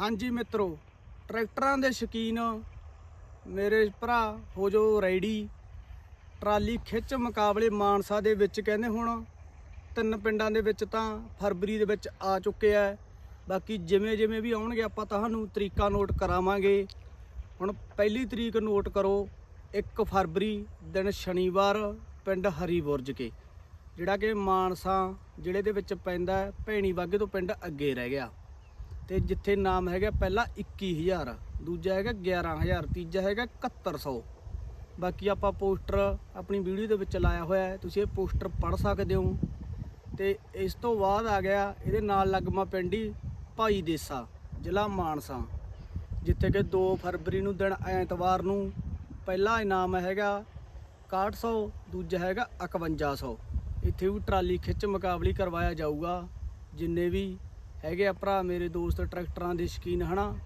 ਹਾਂਜੀ ਮਿੱਤਰੋ, ਟਰੈਕਟਰਾਂ ਦੇ ਸ਼ਕੀਨ ਮੇਰੇ ਭਰਾ ਹੋ ਜੋ ਰੈਡੀ। ਟਰਾਲੀ ਖਿੱਚ ਮੁਕਾਬਲੇ ਮਾਨਸਾ ਦੇ ਵਿੱਚ ਕਹਿੰਦੇ ਹੁਣ ਤਿੰਨ ਪਿੰਡਾਂ ਦੇ ਵਿੱਚ ਤਾਂ ਫਰਵਰੀ ਦੇ ਵਿੱਚ ਆ ਚੁੱਕੇ ਆ। ਬਾਕੀ ਜਿਵੇਂ ਜਿਵੇਂ ਵੀ ਆਉਣਗੇ ਆਪਾਂ ਤੁਹਾਨੂੰ ਤਰੀਕਾ ਨੋਟ ਕਰਾਵਾਂਗੇ। ਹੁਣ ਪਹਿਲੀ ਤਰੀਕ ਨੋਟ ਕਰੋ 1 ਫਰਵਰੀ, ਦਿਨ ਸ਼ਨੀਵਾਰ, ਪਿੰਡ ਹਰੀ ਬੁਰਜ ਕੇ। ਜਿਹੜਾ ਕਿ ਮਾਨਸਾ ਜ਼ਿਲ੍ਹੇ ਦੇ ਵਿੱਚ ਪੈਂਦਾ ਭੈਣੀ ਬਾਗੇ ਤੋਂ ਪਿੰਡ ਅੱਗੇ ਰਹਿ ਗਿਆ। ਤੇ ਜਿੱਥੇ ਨਾਮ ਹੈਗਾ ਪਹਿਲਾ 21000 ਦੂਜਾ ਹੈਗਾ 11000 ਤੀਜਾ ਹੈਗਾ 7100 ਬਾਕੀ ਆਪਾਂ ਪੋਸਟਰ ਆਪਣੀ ਵੀਡੀਓ ਦੇ ਵਿੱਚ ਲਾਇਆ ਹੋਇਆ ਹੈ, ਤੁਸੀਂ ਇਹ ਪੋਸਟਰ ਪੜ੍ਹ ਸਕਦੇ ਹੋ। ਤੇ ਇਸ ਤੋਂ ਬਾਅਦ ਆ ਗਿਆ ਇਹਦੇ ਨਾਲ ਲੱਗਮਾ ਪਿੰਡੀ ਭਾਈ ਦੇਸਾ, ਜ਼ਿਲ੍ਹਾ ਮਾਨਸਾ। ਜਿੱਥੇ ਕਿ 2 ਫਰਵਰੀ ਨੂੰ ਦਿਨ ਐਤਵਾਰ ਨੂੰ ਪਹਿਲਾ ਇਨਾਮ ਹੈਗਾ 6100 ਦੂਜਾ ਹੈਗਾ 5100 ਇੱਥੇ ਵੀ ਟਰਾਲੀ ਖਿੱਚ ਮੁਕਾਬਲੀ ਕਰਵਾਇਆ ਜਾਊਗਾ, ਜਿੰਨੇ ਵੀ ਹੈਗੇ ਆ ਭਰਾ ਮੇਰੇ ਦੋਸਤ ਟਰੈਕਟਰਾਂ ਦੇ ਸ਼ਕੀਨ, ਹਨਾ?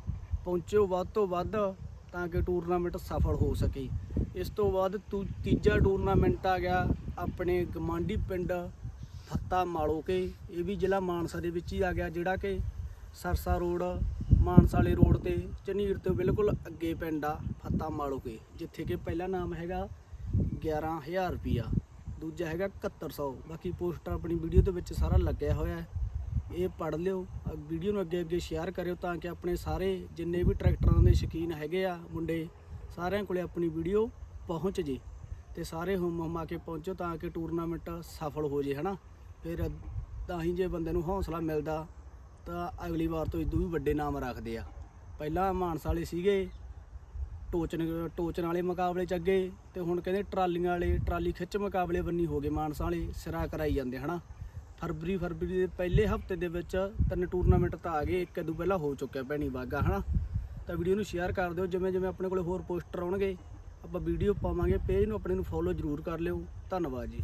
ਪਹੁੰਚਿਓ ਵੱਧ ਤੋਂ ਵੱਧ ਤਾਂ ਕਿ ਟੂਰਨਾਮੈਂਟ ਸਫਲ ਹੋ ਸਕੇ। ਇਸ ਤੋਂ ਬਾਅਦ ਤੂ- ਤੀਜਾ ਟੂਰਨਾਮੈਂਟ ਆ ਗਿਆ ਆਪਣੇ ਗਮਾਂਡੀ ਪਿੰਡ ਫੱਤਾ ਮਾਲੋਕੇ। ਇਹ ਵੀ ਜ਼ਿਲ੍ਹਾ ਮਾਨਸਾ ਦੇ ਵਿੱਚ ਹੀ ਆ ਗਿਆ, ਜਿਹੜਾ ਕਿ ਸਰਸਾ ਰੋਡ, ਮਾਨਸਾ ਵਾਲੇ ਰੋਡ ਤੇ ਝਨੀਰ ਤੋਂ ਬਿਲਕੁਲ ਅੱਗੇ ਪਿੰਡ ਆ ਫੱਤਾ ਮਾਲੋਕੇ, ਜਿੱਥੇ ਕਿ ਪਹਿਲਾ ਨਾਮ ਹੈਗਾ 11000 ਰੁਪਿਆ ਦੂਜਾ ਹੈਗਾ 7100 ਬਾਕੀ ਪੋਸਟਰ ਆਪਣੀ ਵੀਡੀਓ ਦੇ ਵਿੱਚ ਸਾਰਾ ਲੱਗਿਆ ਹੋਇਆ ਹੈ। ਇਹ ਪੜ੍ਹ ਲਿਓ ਵੀਡੀਓ ਨੂੰ ਅੱਗੇ ਅੱਗੇ ਸ਼ੇਅਰ ਕਰਿਓ ਤਾਂ ਕਿ ਆਪਣੇ ਸਾਰੇ ਜਿੰਨੇ ਵੀ ਟਰੈਕਟਰਾਂ ਦੇ ਸ਼ੌਕੀਨ ਹੈਗੇ ਆ ਮੁੰਡੇ, ਸਾਰਿਆਂ ਕੋਲੇ ਆਪਣੀ ਵੀਡੀਓ ਪਹੁੰਚ ਜੇ ਤੇ ਸਾਰੇ ਹੁਮ ਹੁਮਾ ਕੇ ਪਹੁੰਚੋ ਤਾਂ ਕਿ ਟੂਰਨਾਮੈਂਟ ਸਫਲ ਹੋ ਜੇ, ਹਨਾ? ਫਿਰ ਤਾਂ ਹੀ ਜੇ ਬੰਦੇ ਨੂੰ ਹੌਸਲਾ ਮਿਲਦਾ, ਤਾਂ ਅਗਲੀ ਵਾਰ ਤੋਂ ਇਦੋਂ ਵੀ ਵੱਡੇ ਨਾਮ ਰੱਖਦੇ ਆ। ਪਹਿਲਾਂ ਮਾਨਸਾ ਵਾਲੇ ਸੀਗੇ, ਟੋਚਨ ਟੋਚਨ ਵਾਲੇ ਮੁਕਾਬਲੇ ਚ ਅੱਗੇ ਤੇ ਹੁਣ ਕਹਿੰਦੇ ਟਰਾਲੀਆਂ ਵਾਲੇ, ਟਰਾਲੀ ਖਿੱਚ ਮੁਕਾਬਲੇ ਬੰਨੀ ਹੋ ਗਏ ਮਾਨਸਾ ਵਾਲੇ, ਸਿਰਾ ਕਰਾਈ ਜਾਂਦੇ, ਹਨਾ? ਫਰਵਰੀ ਫਰਵਰੀ ਦੇ ਪਹਿਲੇ ਹਫ਼ਤੇ ਦੇ ਵਿੱਚ ਤਿੰਨ ਟੂਰਨਾਮੈਂਟ ਤਾਂ ਆ ਗਏ, ਇੱਕ ਦੋ ਪਹਿਲਾਂ ਹੋ ਚੁੱਕਿਆ ਭੈਣੀ ਬਾਗਾ ਹਨਾ? ਤਾਂ ਵੀਡੀਓ ਨੂੰ ਸ਼ੇਅਰ ਕਰ ਦਿਓ, ਜਿਵੇਂ ਜਿਵੇਂ ਆਪਣੇ ਕੋਲੇ ਹੋਰ ਪੋਸਟਰ ਆਉਣਗੇ, ਆਪਾਂ ਵੀਡੀਓ ਪਾਵਾਂਗੇ ਪੇਜ ਨੂੰ ਆਪਣੇ ਨੂੰ ਫੋਲੋ ਜ਼ਰੂਰ ਕਰ ਲਿਓ। ਧੰਨਵਾਦ ਜੀ।